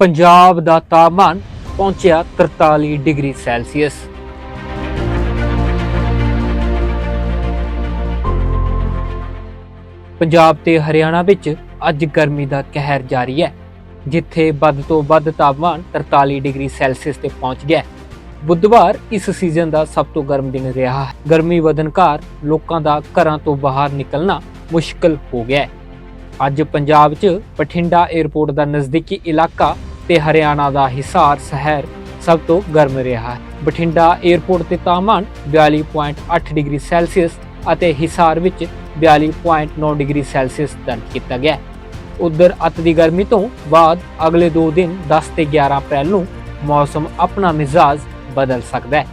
ਪੰਜਾਬ ਦਾ ਤਾਪਮਾਨ ਪਹੁੰਚਿਆ 43 degree Celsius. Punjab ਤੇ ਹਰਿਆਣਾ ਵਿੱਚ ਅੱਜ ਗਰਮੀ ਦਾ ਕਹਿਰ ਜਾਰੀ ਹੈ, ਜਿੱਥੇ ਵੱਧ ਤੋਂ ਵੱਧ ਤਾਪਮਾਨ 43 ਡਿਗਰੀ ਸੈਲਸੀਅਸ ਤੇ ਪਹੁੰਚ ਗਿਆ ਬੁੱਧਵਾਰ ਇਸ ਸੀਜ਼ਨ ਦਾ ਸਭ ਤੋਂ ਗਰਮ ਦਿਨ ਰਿਹਾ ਹੈ। ਗਰਮੀ ਵਧਣ ਕਾਰਨ ਲੋਕਾਂ ਦਾ ਘਰਾਂ ਤੋਂ ਬਾਹਰ ਨਿਕਲਣਾ ਮੁਸ਼ਕਲ ਹੋ ਗਿਆ ਹੈ। ਅੱਜ ਪੰਜਾਬ 'ਚ ਬਠਿੰਡਾ 에ਅਰਪੋਰਟ ਦਾ ਨਜ਼ਦੀਕੀ ਇਲਾਕਾ ਤੇ ਹਰਿਆਣਾ ਦਾ ਹਿਸਾਰ ਸ਼ਹਿਰ ਸਭ ਤੋਂ ਗਰਮ ਰਿਹਾ ਹੈ। ਬਠਿੰਡਾ 에ਅਰਪੋਰਟ ਤੇ ਤਾਪਮਾਨ 42.8 ਡਿਗਰੀ ਸੈਲਸੀਅਸ ਅਤੇ ਹਿਸਾਰ ਵਿੱਚ 42.9 ਡਿਗਰੀ ਸੈਲਸੀਅਸ ਦਰਜ ਕੀਤਾ ਗਿਆ ਹੈ। ਉਧਰ ਅੱਤ ਦੀ ਗਰਮੀ ਤੋਂ ਬਾਅਦ ਅਗਲੇ 2 ਦਿਨ 10 ਤੇ 11 ਅਪ੍ਰੈਲ ਨੂੰ ਮੌਸਮ ਆਪਣਾ ਮਿਜ਼ਾਜ ਬਦਲ ਸਕਦਾ ਹੈ।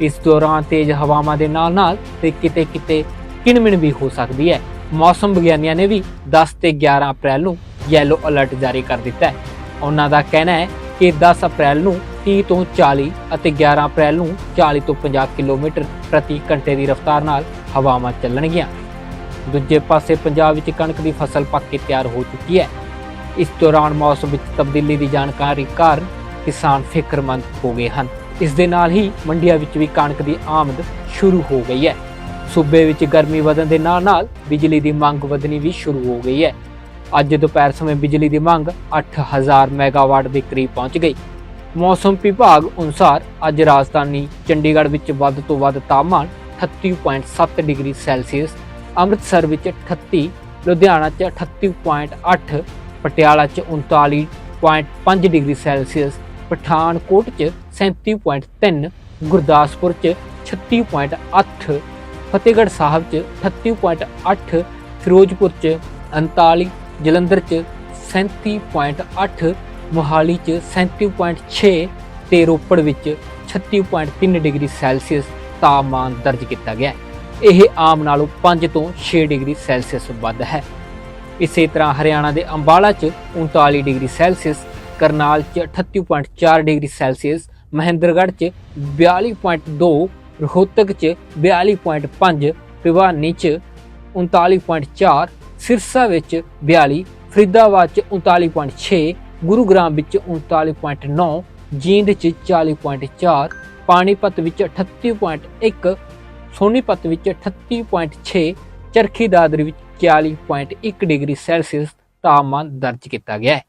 ਇਸ ਦੌਰਾਨ ਤੇਜ਼ ਹਵਾਵਾਂ ਦੇ ਨਾਲ-ਨਾਲ ਤੇ ਕਿਤੇ-ਕਿਤੇ ਕਿਣਮਿਣ ਵੀ ਹੋ ਸਕਦੀ ਹੈ। ਮੌਸਮ ਵਿਗਿਆਨੀਆਂ ਨੇ ਵੀ 10 ਤੇ 11 ਅਪ੍ਰੈਲ ਨੂੰ ਯੈਲੋ ਅਲਰਟ ਜਾਰੀ ਕਰ ਦਿੱਤਾ ਹੈ। ਉਹਨਾਂ ਦਾ ਕਹਿਣਾ ਹੈ ਕਿ 10 ਅਪ੍ਰੈਲ ਨੂੰ 30 ਤੋਂ 40 ਅਤੇ 11 ਅਪ੍ਰੈਲ ਨੂੰ 40 ਤੋਂ 50 ਕਿਲੋਮੀਟਰ ਪ੍ਰਤੀ ਘੰਟੇ ਦੀ ਰਫ਼ਤਾਰ ਨਾਲ ਹਵਾਵਾਂ ਚੱਲਣਗੀਆਂ। ਦੂਜੇ ਪਾਸੇ ਪੰਜਾਬ ਵਿੱਚ ਕਣਕ ਦੀ ਫਸਲ ਪੱਕ ਕੇ ਤਿਆਰ ਹੋ ਚੁੱਕੀ ਹੈ। ਇਸ ਦੌਰਾਨ ਮੌਸਮ ਵਿੱਚ ਤਬਦੀਲੀ ਦੀ ਜਾਣਕਾਰੀ ਕਾਰਨ ਕਿਸਾਨ ਫਿਕਰਮੰਦ ਹੋ ਗਏ ਹਨ। ਇਸ ਦੇ ਨਾਲ ਹੀ ਮੰਡੀਆਂ ਵਿੱਚ ਵੀ ਕਣਕ ਦੀ ਆਮਦ ਸ਼ੁਰੂ ਹੋ ਗਈ ਹੈ। ਸੂਬੇ ਵਿੱਚ ਗਰਮੀ ਵਧਣ ਦੇ ਨਾਲ-ਨਾਲ ਬਿਜਲੀ ਦੀ ਮੰਗ ਵਧਣੀ ਵੀ ਸ਼ੁਰੂ ਹੋ ਗਈ ਹੈ। ਅੱਜ ਦੁਪਹਿਰ ਸਮੇਂ ਬਿਜਲੀ ਦੀ ਮੰਗ 8000 ਮੈਗਾਵਾਟ ਦੇ ਕਰੀਬ ਪਹੁੰਚ ਗਈ। ਮੌਸਮ ਵਿਭਾਗ ਅਨੁਸਾਰ ਅੱਜ ਰਾਜਧਾਨੀ ਚੰਡੀਗੜ੍ਹ ਵਿੱਚ ਵੱਧ ਤੋਂ ਵੱਧ ਤਾਪਮਾਨ 38.7 ਡਿਗਰੀ ਸੈਲਸੀਅਸ, ਅੰਮ੍ਰਿਤਸਰ ਵਿੱਚ 38 ਲੁਧਿਆਣਾ 'ਚ 38.8 ਪਟਿਆਲਾ 'ਚ 39.5 ਡਿਗਰੀ ਸੈਲਸੀਅਸ, ਪਠਾਨਕੋਟ 'ਚ 37.3 ਗੁਰਦਾਸਪੁਰ 'ਚ 36.8 ਫਤਿਹਗੜ੍ਹ ਸਾਹਿਬ 'ਚ 38.8 ਫਿਰੋਜ਼ਪੁਰ 'ਚ 39 ਜਲੰਧਰ 'ਚ 37.8 ਮੋਹਾਲੀ 'ਚ 37.6 ਤੇ ਰੋਪੜ ਵਿੱਚ 36.3 ਡਿਗਰੀ ਸੈਲਸੀਅਸ ਤਾਪਮਾਨ ਦਰਜ ਕੀਤਾ ਗਿਆ ਇਹ ਆਮ ਨਾਲੋਂ 5 ਤੋਂ 6 ਡਿਗਰੀ ਸੈਲਸੀਅਸ ਵੱਧ ਹੈ। ਇਸੇ ਤਰ੍ਹਾਂ ਹਰਿਆਣਾ ਦੇ ਅੰਬਾਲਾ 'ਚ 39 ਡਿਗਰੀ ਸੈਲਸੀਅਸ, ਕਰਨਾਲ 'ਚ 38.4 ਡਿਗਰੀ ਸੈਲਸੀਅਸ, ਮਹਿੰਦਰਗੜ੍ਹ 'ਚ 42.2 ਰੋਹਤਕ 'ਚ 42.5 ਭਿਵਾਨੀ 'ਚ 39.4 ਸਿਰਸਾ ਵਿੱਚ 42 ਫਰੀਦਾਬਾਦ 'ਚ 39.6 ਗੁਰੂਗ੍ਰਾਮ ਵਿੱਚ 39.9 ਜੀਂਦ 'ਚ 40.4 ਪਾਣੀਪਤ ਵਿੱਚ 38.1 ਸੋਨੀਪਤ ਵਿੱਚ 38.6 ਚਰਖੀ ਦਾਦਰੀ ਵਿੱਚ 40.1 ਡਿਗਰੀ ਸੈਲਸੀਅਸ ਤਾਪਮਾਨ ਦਰਜ ਕੀਤਾ ਗਿਆ ਹੈ।